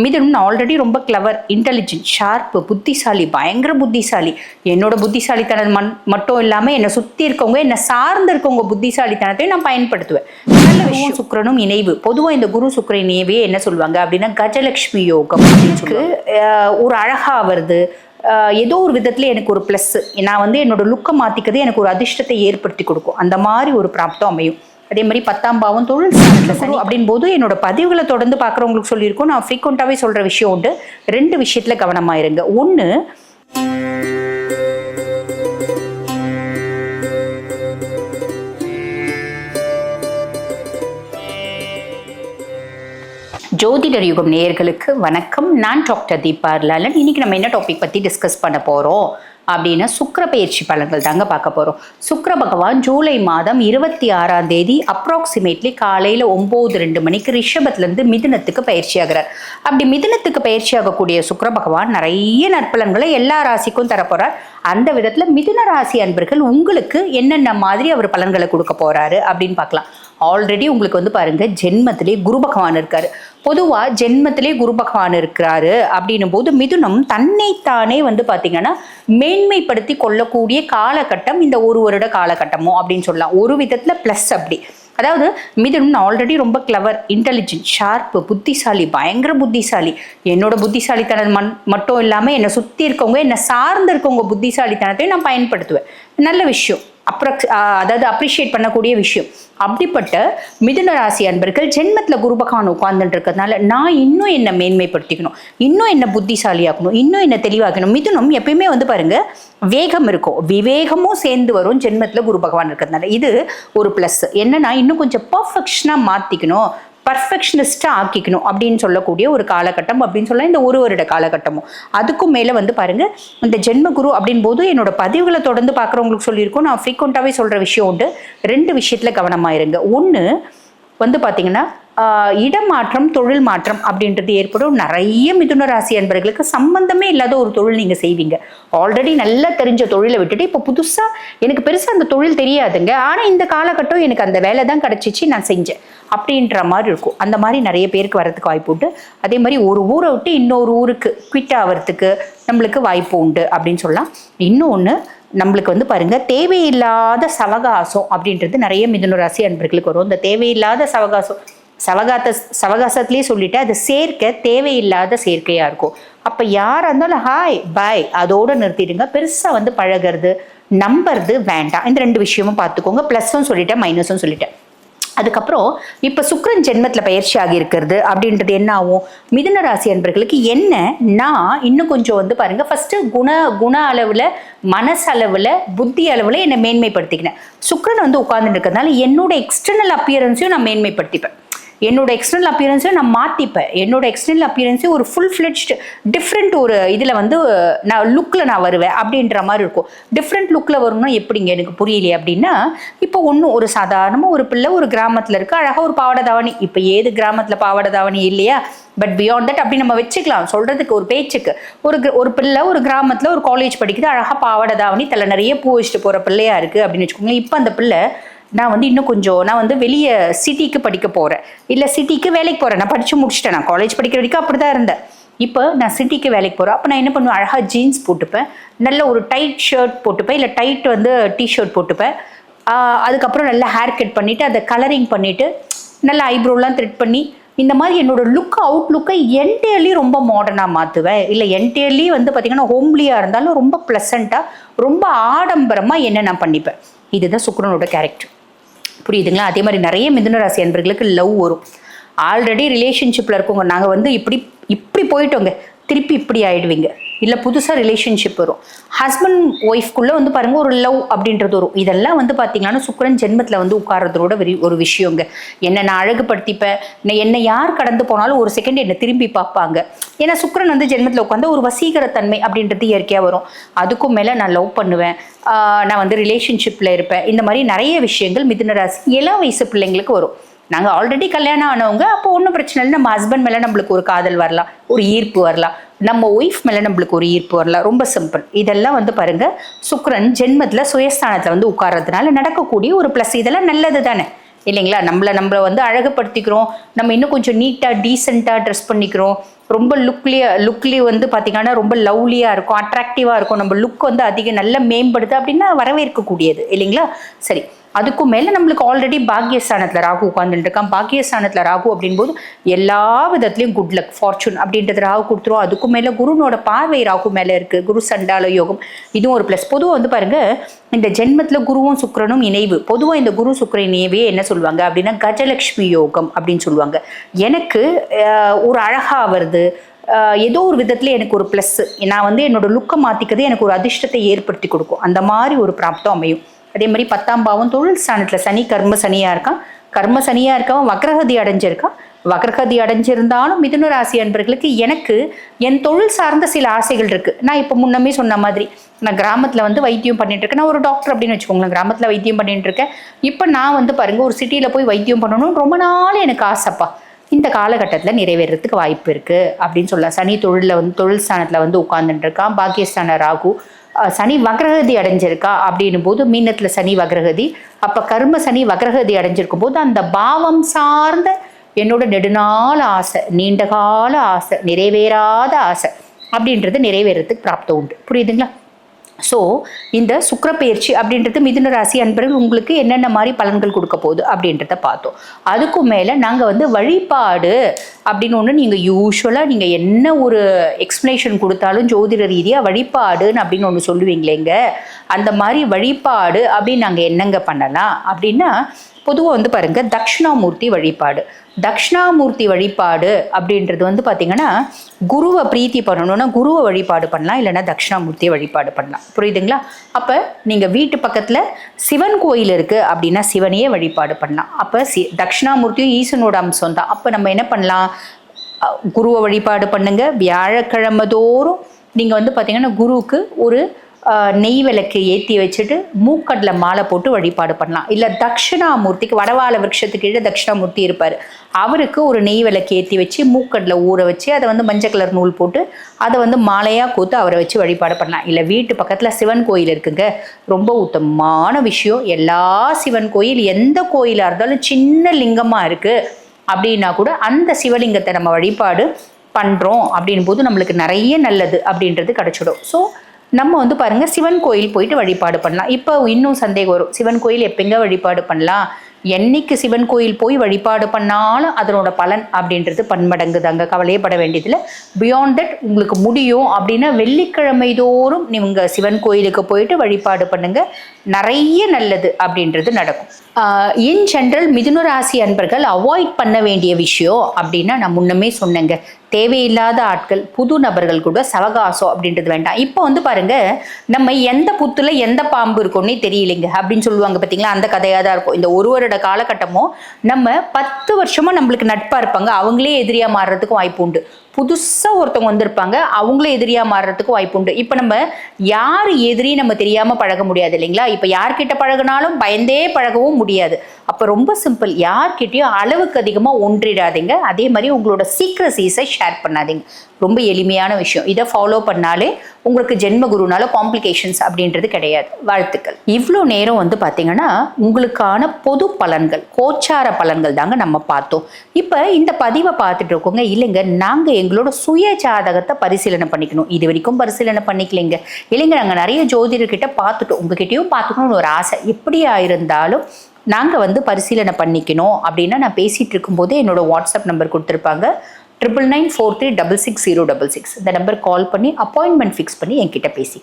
மிதுனம் ஆல்ரெடி ரொம்ப clever intelligent sharp புத்திசாலி பயங்கர புத்திசாலி. என்னோட புத்திசாலித்தனம் மன் மட்டும் இல்லாமல் என்னை சுற்றி இருக்கவங்க என்னை சார்ந்து இருக்கவங்க புத்திசாலித்தனத்தையும் நான் பயன்படுத்துவேன். நல்ல விஷயம். சுக்கிரனும் இணைவு. பொதுவாக இந்த குரு சுக்கிர இணைவே என்ன சொல்லுவாங்க அப்படின்னா கஜலட்சுமி யோகம் ஒரு அழகா வருது. ஏதோ ஒரு விதத்துல எனக்கு ஒரு ப்ளஸ் நான் வந்து என்னோட லுக்கை மாத்திக்கிறது எனக்கு ஒரு அதிர்ஷ்டத்தை ஏற்படுத்தி கொடுக்கும். அந்த மாதிரி ஒரு பிராப்தம் அமையும். அதே மாதிரி பத்தாம் பாவம் தொழில் சனி அப்படின் போது என்னோட பதிவுகளை தொடர்ந்து பார்க்குறவங்களுக்கு சொல்லியிருக்கோம். நான் ஃப்ரீக்வெண்ட்டாகவே சொல்ற விஷயம் உண்டு. ரெண்டு விஷயத்துல கவனமா இருங்க. ஒன்று ஜோதிடர் யுகம் நேயர்களுக்கு வணக்கம். நான் டாக்டர் தீபா லாலன் இன்னைக்கு நம்ம என்ன டாபிக் பத்தி டிஸ்கஸ் பண்ண போறோம்? அப்படின்னா சுக்கிர பயிற்சி பலன்கள் தாங்க பார்க்க போகிறோம் சுக்கர பகவான் ஜூலை மாதம் இருபத்தி ஆறாம் தேதி அப்ராக்சிமேட்லி காலையில் ஒம்பது ரெண்டு மணிக்கு ரிஷபத்துலேருந்து மிதுனத்துக்கு பயிற்சி ஆகிறார். அப்படி மிதுனத்துக்கு பயிற்சி ஆகக்கூடிய சுக்கர பகவான் நிறைய நற்பலன்களை எல்லா ராசிக்கும் தரப்போகிறார் அந்த விதத்தில் மிதுன ராசி அன்பர்கள் உங்களுக்கு என்னென்ன மாதிரி அவர் பலன்களை கொடுக்க போகிறாரு அப்படின்னு பார்க்கலாம். ஆல்ரெடி உங்களுக்கு வந்து பாருங்கள் ஜென்மத்திலே குரு பகவான் இருக்காரு. பொதுவா ஜென்மத்திலே குரு பகவான் இருக்கிறாரு அப்படின்னும் போது மிதுனம் தன்னைத்தானே வந்து பாத்தீங்கன்னா மேன்மைப்படுத்தி கொள்ளக்கூடிய காலகட்டம் இந்த ஒரு வருட காலகட்டமோ அப்படின்னு சொல்லலாம். ஒரு விதத்துல ப்ளஸ் அப்படி. அதாவது மிதுனம் ஆல்ரெடி ரொம்ப கிளவர் இன்டெலிஜென்ட் ஷார்ப்பு புத்திசாலி பயங்கர புத்திசாலி. என்னோட புத்திசாலித்தனம் மன் மட்டும் இல்லாமல் என்னை சுற்றி இருக்கவங்க என்னை சார்ந்து இருக்கவங்க புத்திசாலித்தனத்தையும் நான் பயன்படுத்துவேன். நல்ல விஷயம். அப்ரக்ஸ் அதாவது அப்ரிஷியேட் பண்ணக்கூடிய விஷயம். அப்படிப்பட்ட மிதுன ராசி அன்பர்கள் ஜென்மத்தில் குருபகவான் உட்கார்ந்துட்டு இருக்கிறதுனால நான் இன்னும் என்னை மேன்மைப்படுத்திக்கணும். இன்னும் என்ன புத்திசாலியாக்கணும். இன்னும் என்ன தெளிவாக்கணும். மிதுனம் எப்பயுமே வந்து பாருங்க வேகம் இருக்கும். விவேகமும் சேர்ந்து வரும் ஜென்மத்தில் குரு பகவான் இருக்கிறதுனால. இது ஒரு ப்ளஸ் என்னன்னா இன்னும் கொஞ்சம் பர்ஃபெக்ஷனாக மாற்றிக்கணும் பர்ஃபெக்ஷனிஸ்டாக ஆக்கிக்கணும் அப்படின்னு சொல்லக்கூடிய ஒரு காலகட்டம் அப்படின்னு சொல்ல இந்த ஒரு வருட காலகட்டமும். அதுக்கும் மேலே வந்து பாருங்க இந்த ஜென்மகுரு அப்படின் போது என்னோட பதிவுகளை தொடர்ந்து பார்க்குறவங்களுக்கு சொல்லியிருக்கோம். நான் ஃப்ரீக்வெண்ட்டாகவே சொல்கிற விஷயம் உண்டு. ரெண்டு விஷயத்தில் கவனமாக இருங்க. ஒன்று வந்து பார்த்தீங்கன்னா இடமாற்றம் தொழில் மாற்றம் அப்படின்றது ஏற்படும். நிறைய மிதுன ராசி அன்பர்களுக்கு சம்பந்தமே இல்லாத ஒரு தொழில் நீங்கள் செய்வீங்க. ஆல்ரெடி நல்லா தெரிஞ்ச தொழிலை விட்டுட்டு இப்போ புதுசாக எனக்கு பெருசாக அந்த தொழில் தெரியாதுங்க. ஆனால் இந்த காலகட்டம் எனக்கு அந்த வேலை தான் கிடச்சிச்சு நான் செஞ்சேன். அப்படின்ற மாதிரி இருக்கும். அந்த மாதிரி நிறைய பேருக்கு வரதுக்கு வாய்ப்பு உண்டு. அதே மாதிரி ஒரு ஊரை விட்டு இன்னொரு ஊருக்கு குவிட் ஆகிறதுக்கு நம்மளுக்கு வாய்ப்பு உண்டு அப்படின்னு சொல்லலாம். இன்னொன்று நம்மளுக்கு வந்து பாருங்க தேவையில்லாத சவகாசம் அப்படின்றது நிறைய மிதுன ராசி அன்பர்களுக்கு வரும். இந்த தேவையில்லாத சவகாசம் சவகாத்த சவகாசத்துலேயே சொல்லிட்டு அது சேர்க்க தேவையில்லாத சேர்க்கையாக இருக்கும். அப்போ யாராக இருந்தாலும் ஹாய் பாய் அதோடு நிறுத்திடுங்க. பெருசாக வந்து பழகிறது நம்புறது வேண்டாம். இந்த ரெண்டு விஷயமும் பார்த்துக்கோங்க. ப்ளஸ்ஸும் சொல்லிட்டேன் மைனஸும் சொல்லிட்டேன். அதுக்கப்புறம் இப்போ சுக்ரன் ஜென்மத்தில் பயிற்சி ஆகியிருக்கிறது அப்படின்றது என்ன ஆகும்? மிதுன ராசி அன்பர்களுக்கு என்ன? நான் இன்னும் கொஞ்சம் வந்து பாருங்க ஃபர்ஸ்ட் குண குண அளவில் மனசளவில் புத்தி அளவில் என்னை மேன்மைப்படுத்திக்கினேன். சுக்ரன் வந்து உட்கார்ந்துட்டு இருக்கிறதுனால என்னோட எக்ஸ்டர்னல் அப்பியரன்ஸையும் நான் மேன்மைப்படுத்திப்பேன். என்னோட எக்ஸ்டர்னல் அப்பியரன்ஸை நான் மாற்றிப்பேன் என்னோட எக்ஸ்டர்னல் அப்பியரன்ஸே ஒரு ஃபுல் ஃப்ளெட்ஜ்டு டிஃப்ரெண்ட் ஒரு இதில் வந்து நான் லுக்கில் நான் வருவேன் அப்படின்ற மாதிரி இருக்கும். டிஃப்ரெண்ட் லுக்கில் வரும்னா எப்படிங்க எனக்கு புரியலையே அப்படின்னா இப்போ ஒன்றும் ஒரு சாதாரணமாக ஒரு பிள்ளை ஒரு கிராமத்தில் இருக்குது அழகாக ஒரு பாவாடை தாவணி. இப்போ ஏது கிராமத்தில் பாவாடை தாவணி இல்லையா? பட் பியாண்ட் தட் அப்படி நம்ம வச்சுக்கலாம். சொல்கிறதுக்கு ஒரு பேச்சுக்கு. ஒரு ஒரு பிள்ளை ஒரு கிராமத்தில் ஒரு காலேஜ் படிக்குது அழகாக பாவாடை தாவணி தலை நிறைய பூ வச்சுட்டு போகிற பிள்ளையாக இருக்குது அப்படின்னு வச்சுக்கோங்க இப்போ அந்த பிள்ளை நான் வந்து இன்னும் கொஞ்சம் நான் வந்து வெளியே சிட்டிக்கு படிக்க போகிறேன் இல்லை சிட்டிக்கு வேலைக்கு போகிறேன் நான் படித்து முடிச்சிட்டேன். நான் காலேஜ் படிக்கிற வரைக்கும் அப்படி தான் இருந்தேன். இப்போ நான் சிட்டிக்கு வேலைக்கு போகிறேன் அப்போ நான் என்ன பண்ணுவேன்? அழகாக ஜீன்ஸ் போட்டுப்பேன். நல்ல ஒரு டைட் ஷர்ட் போட்டுப்பேன். இல்லை டைட் வந்து டிஷர்ட் போட்டுப்பேன். அதுக்கப்புறம் நல்லா ஹேர் கட் பண்ணிவிட்டு அதை கலரிங் பண்ணிவிட்டு நல்லா ஐப்ரோலாம் த்ரெட் பண்ணி இந்த மாதிரி என்னோட லுக் அவுட் லுக்கை என்டையர்லி ரொம்ப மாடர்னாக மாற்றுவேன் இல்லை என்டையர்லி வந்து பார்த்திங்கன்னா ஹோம்லியாக இருந்தாலும் ரொம்ப ப்ளசண்ட்டாக ரொம்ப ஆடம்பரமாக என்ன நான் பண்ணிப்பேன். இதுதான் சுக்ரனோட கேரக்டர் புரியுதுங்களா? அதே மாதிரி நிறைய மிதுன ராசி அன்பர்களுக்கு லவ் வரும். ஆல்ரெடி ரிலேஷன்ஷிப்பில் இருக்கவங்க நாங்கள் வந்து இப்படி இப்படி போயிட்டோங்க. திருப்பி இப்படி ஆயிடுவீங்க. இல்லை புதுசாக ரிலேஷன்ஷிப் வரும். ஹஸ்பண்ட் ஒய்ஃப்குள்ளே வந்து பாருங்க ஒரு லவ் அப்படின்றது வரும். இதெல்லாம் வந்து பார்த்தீங்கன்னா சுக்கரன் ஜென்மத்தில் வந்து உட்கார்றதோட ஒரு விஷயங்க. என்னை நான் அழகுபடுத்திப்பேன். நான் என்னை யார் கடந்து போனாலும் ஒரு செகண்ட் என்னை திரும்பி பார்ப்பாங்க. ஏன்னா சுக்கரன் வந்து ஜென்மத்தில் உட்காந்து ஒரு வசீகரத்தன்மை அப்படின்றது இயற்கையாக வரும். அதுக்கும் மேலே நான் லவ் பண்ணுவேன். நான் வந்து ரிலேஷன்ஷிப்பில் இருப்பேன். இந்த மாதிரி நிறைய விஷயங்கள் மிதுன ராசி இளம் வயசு பிள்ளைங்களுக்கு வரும். நாங்கள் ஆல்ரெடி கல்யாணம் ஆனவங்க அப்போ ஒன்றும் பிரச்சனை இல்லை. நம்ம ஹஸ்பண்ட் மேலே நம்மளுக்கு ஒரு காதல் வரலாம் ஒரு ஈர்ப்பு வரலாம். நம்ம ஒய்ஃப் மேலே நம்மளுக்கு ஒரு ஈர்ப்பு வரலாம். ரொம்ப சிம்பிள் இதெல்லாம் வந்து பாருங்க சுக்ரன் ஜென்மத்தில் சுயஸ்தானத்தில் வந்து உட்கார்றதுனால நடக்கக்கூடிய ஒரு ப்ளஸ் இதெல்லாம் நல்லது தானே? இல்லைங்களா? நம்மளை நம்மளை வந்து அழகுப்படுத்திக்கிறோம் நம்ம இன்னும் கொஞ்சம் நீட்டாக டீசெண்டாக ட்ரெஸ் பண்ணிக்கிறோம். ரொம்ப லுக்லியாக லுக்லி வந்து பார்த்தீங்கன்னா ரொம்ப லவ்லியாக இருக்கும். அட்ராக்டிவாக இருக்கும். நம்ம லுக் வந்து அதிக நல்லா மேம்படுது அப்படின்னா வரவேற்கக்கூடியது. இல்லைங்களா? சரி. அதுக்கும் மேலே நம்மளுக்கு ஆல்ரெடி பாக்கியஸ்தானத்தில் ராகு உட்காந்துட்டு இருக்கான் பாக்கியஸ்தானத்தில் ராகு அப்படின்போது எல்லா விதத்துலையும் குட் லக் ஃபார்ச்சூன் அப்படின்றது ராகு கொடுத்துரும். அதுக்கும் மேலே குருனோட பார்வை ராகு மேலே இருக்குது குரு சண்டால யோகம் இதுவும் ஒரு ப்ளஸ் பொதுவாக வந்து பாருங்க இந்த ஜென்மத்தில் குருவும் சுக்கரனும் இணைவு. பொதுவாக இந்த குரு சுக்கிர இணைவே என்ன சொல்லுவாங்க அப்படின்னா கஜலக்ஷ்மி யோகம் அப்படின்னு சொல்லுவாங்க. எனக்கு ஒரு அழகாக வருது. ஏதோ ஒரு விதத்தில் எனக்கு ஒரு ப்ளஸ்ஸு நான் வந்து என்னோட லுக்கை மாற்றிக்கிறது எனக்கு ஒரு அதிர்ஷ்டத்தை ஏற்படுத்தி கொடுக்கும். அந்த மாதிரி ஒரு பிராப்தம் அமையும். அதே மாதிரி பத்தாம் பாவம் தொழில் ஸ்தானத்தில் சனி கர்ம சனியாக இருக்கான். கர்ம சனியாக இருக்கவன் வக்ரகதி அடைஞ்சிருக்கான். வக்ரகதி அடைஞ்சிருந்தாலும் மிதுன ராசி அன்பர்களுக்கு எனக்கு என் தொழில் சார்ந்த சில ஆசைகள் இருக்குது நான் இப்போ முன்னமே சொன்ன மாதிரி நான் கிராமத்தில் வந்து வைத்தியம் பண்ணிட்டு இருக்கேன். நான் ஒரு டாக்டர் அப்படின்னு வச்சுக்கோங்களேன். கிராமத்தில் வைத்தியம் பண்ணிட்டு இருக்கேன். இப்போ நான் வந்து பாருங்கள் ஒரு சிட்டியில் போய் வைத்தியம் பண்ணணும் ரொம்ப நாள் எனக்கு ஆசைப்பா. இந்த காலகட்டத்தில் நிறைவேறதுக்கு வாய்ப்பு இருக்குது அப்படின்னு சொல்லலாம். சனி தொழிலில் வந்து தொழில் ஸ்தானத்தில் வந்து உட்கார்ந்துட்டு இருக்கான். பாக்கியஸ்தான ராகு சனி வக்ரகதி அடைஞ்சிருக்கா அப்படின்னும் போது மீனத்தில் சனி வக்ரகதி. அப்போ கர்ம சனி வக்ரகதி அடைஞ்சிருக்கும் போது அந்த பாவம் சார்ந்த என்னோட நெடுநாள் ஆசை நீண்ட கால ஆசை நிறைவேறாத ஆசை அப்படின்றது நிறைவேறதுக்கு பிராப்தம் உண்டு. புரியுதுங்களா? ஸோ இந்த சுக்கரப்பெயர்ச்சி அப்படின்றது மிதுன ராசி அன்பர்கள் உங்களுக்கு என்னென்ன மாதிரி பலன்கள் கொடுக்க போகுது அப்படின்றத பார்த்தோம். அதுக்கும் மேலே நாங்கள் வந்து வழிபாடு அப்படின்னு ஒன்று நீங்கள் யூஸ்வலாக நீங்கள் என்ன ஒரு எக்ஸ்ப்ளனேஷன் கொடுத்தாலும் ஜோதிட ரீதியாக வழிபாடுன்னு அப்படின்னு ஒன்று சொல்லுவீங்களேங்க. அந்த மாதிரி வழிபாடு அப்படின்னு நாங்கள் என்னங்க பண்ணலாம் அப்படின்னா பொதுவாக வந்து பாருங்கள் தக்ஷணாமூர்த்தி வழிபாடு. தக்ஷணாமூர்த்தி வழிபாடு அப்படின்றது வந்து பார்த்தீங்கன்னா குருவை பிரீத்தி பண்ணணும்னா குருவை வழிபாடு பண்ணலாம் இல்லைன்னா தக்ஷணாமூர்த்தியை வழிபாடு பண்ணலாம். புரியுதுங்களா? அப்போ நீங்கள் வீட்டு பக்கத்தில் சிவன் கோயில் இருக்குது அப்படின்னா சிவனையே வழிபாடு பண்ணலாம். அப்போ சி தக்ஷணாமூர்த்தியும் ஈசனோட அம்சம் தான். அப்போ நம்ம என்ன பண்ணலாம்? குருவை வழிபாடு பண்ணுங்கள் வியாழக்கிழமை தோறும் நீங்கள் வந்து பார்த்தீங்கன்னா குருவுக்கு ஒரு நெய் விளக்கு ஏற்றி வச்சுட்டு மூக்கடலை மாலை போட்டு வழிபாடு பண்ணலாம். இல்லை தட்சிணாமூர்த்திக்கு வடவாள விருட்சத்துக்கு கீழே தட்சிணாமூர்த்தி இருப்பார். அவருக்கு ஒரு நெய் விளக்கு ஏற்றி வச்சு மூக்கடலை ஊற வச்சு அதை வந்து மஞ்சள் கலர் நூல் போட்டு அதை வந்து மாலையாக கூத்து அவரை வச்சு வழிபாடு பண்ணலாம். இல்லை வீட்டு பக்கத்தில் சிவன் கோயில் இருக்குங்க. ரொம்ப உத்தமமான விஷயம். எல்லா சிவன் கோயில் எந்த கோயிலாக இருந்தாலும் சின்ன லிங்கமாக இருக்குது அப்படின்னா கூட அந்த சிவலிங்கத்தை நம்ம வழிபாடு பண்ணுறோம் அப்படின் போது நம்மளுக்கு நிறைய நல்லது அப்படின்றது கிடச்சிடும். ஸோ நம்ம வந்து பாருங்க சிவன் கோயில் போயிட்டு வழிபாடு பண்ணலாம். இப்போ இன்னும் சந்தேகம் வரும். சிவன் கோயில் எப்பெங்க வழிபாடு பண்ணலாம்? என்னைக்கு சிவன் கோயில் போய் வழிபாடு பண்ணாலும் அதனோட பலன் அப்படின்றது பன்மடங்கு தாங்க கவலையே பட வேண்டியதில்லை. பியாண்ட் தட் உங்களுக்கு முடியும் அப்படின்னா வெள்ளிக்கிழமை தோறும் நீங்கள் சிவன் கோயிலுக்கு போயிட்டு வழிபாடு பண்ணுங்க. நிறைய நல்லது அப்படின்றது நடக்கும். இன் ஜென்ரல் மிதுன ராசி அன்பர்கள் அவாய்ட் பண்ண வேண்டிய விஷயம் அப்படின்னா நான் முன்னமே சொன்னேங்க. தேவையில்லாத ஆட்கள் புது நபர்கள் கூட சவகாசம் அப்படின்றது வேண்டாம். இப்போ வந்து பாருங்க நம்ம எந்த புத்துல எந்த பாம்பு இருக்கோன்னே தெரியலைங்க. அப்படின்னு சொல்லுவாங்க பார்த்தீங்களா அந்த கதையாக தான் இருக்கும். இந்த ஒரு வருட காலகட்டமும் நம்ம பத்து வருஷமா நம்மளுக்கு நட்பாக இருப்பாங்க. அவங்களே எதிரியா மாறுறதுக்கும் வாய்ப்பு உண்டு. புதுசாக ஒருத்தவங்க வந்திருப்பாங்க அவங்கள எதிரியாக மாறுறதுக்கு வாய்ப்பு உண்டு. இப்போ நம்ம யார் எதிரி நம்ம தெரியாமல் பழக முடியாது இல்லைங்களா? இப்போ யார்கிட்ட பழகினாலும் பயந்தே பழகவும் முடியாது. அப்போ ரொம்ப சிம்பிள் யார்கிட்டயும் அளவுக்கு அதிகமாக ஒன்றிடாதீங்க. அதே மாதிரி உங்களோட சீக்ரஸீஸை ஷேர் பண்ணாதீங்க. ரொம்ப எளிமையான விஷயம். இதை ஃபாலோ பண்ணாலே உங்களுக்கு ஜென்ம குருனால காம்ப்ளிகேஷன்ஸ் அப்படின்றது கிடையாது. வாழ்த்துக்கள். இவ்வளோ நேரம் வந்து பார்த்தீங்கன்னா உங்களுக்கான பொது பலன்கள் கோச்சார பலன்கள் தாங்க நம்ம பார்த்தோம். இப்போ இந்த பதிவை பார்த்துட்டு இருக்கோங்க. இல்லைங்க நாங்கள் எங்களோட சுய ஜாதகத்தை பரிசீலனை பண்ணிக்கணும். இது வரைக்கும் பரிசீலனை பண்ணிக்கலைங்க. இல்லைங்க நாங்கள் நிறைய ஜோதிடர்கிட்ட பார்த்துட்டோம். உங்ககிட்டயும் பார்த்துக்கணும்னு ஒரு ஆசை. எப்படியா இருந்தாலும் நாங்கள் வந்து பரிசீலனை பண்ணிக்கணும் அப்படின்னா நான் பேசிகிட்டு இருக்கும்போது என்னோட வாட்ஸ்அப் நம்பர் கொடுத்துருப்பாங்க. Triple nine four three double six zero double six இந்த நம்பர் கால் பண்ணி அப்பாயின்மெண்ட் ஃபிக்ஸ் பண்ணி என்கிட்ட பேசி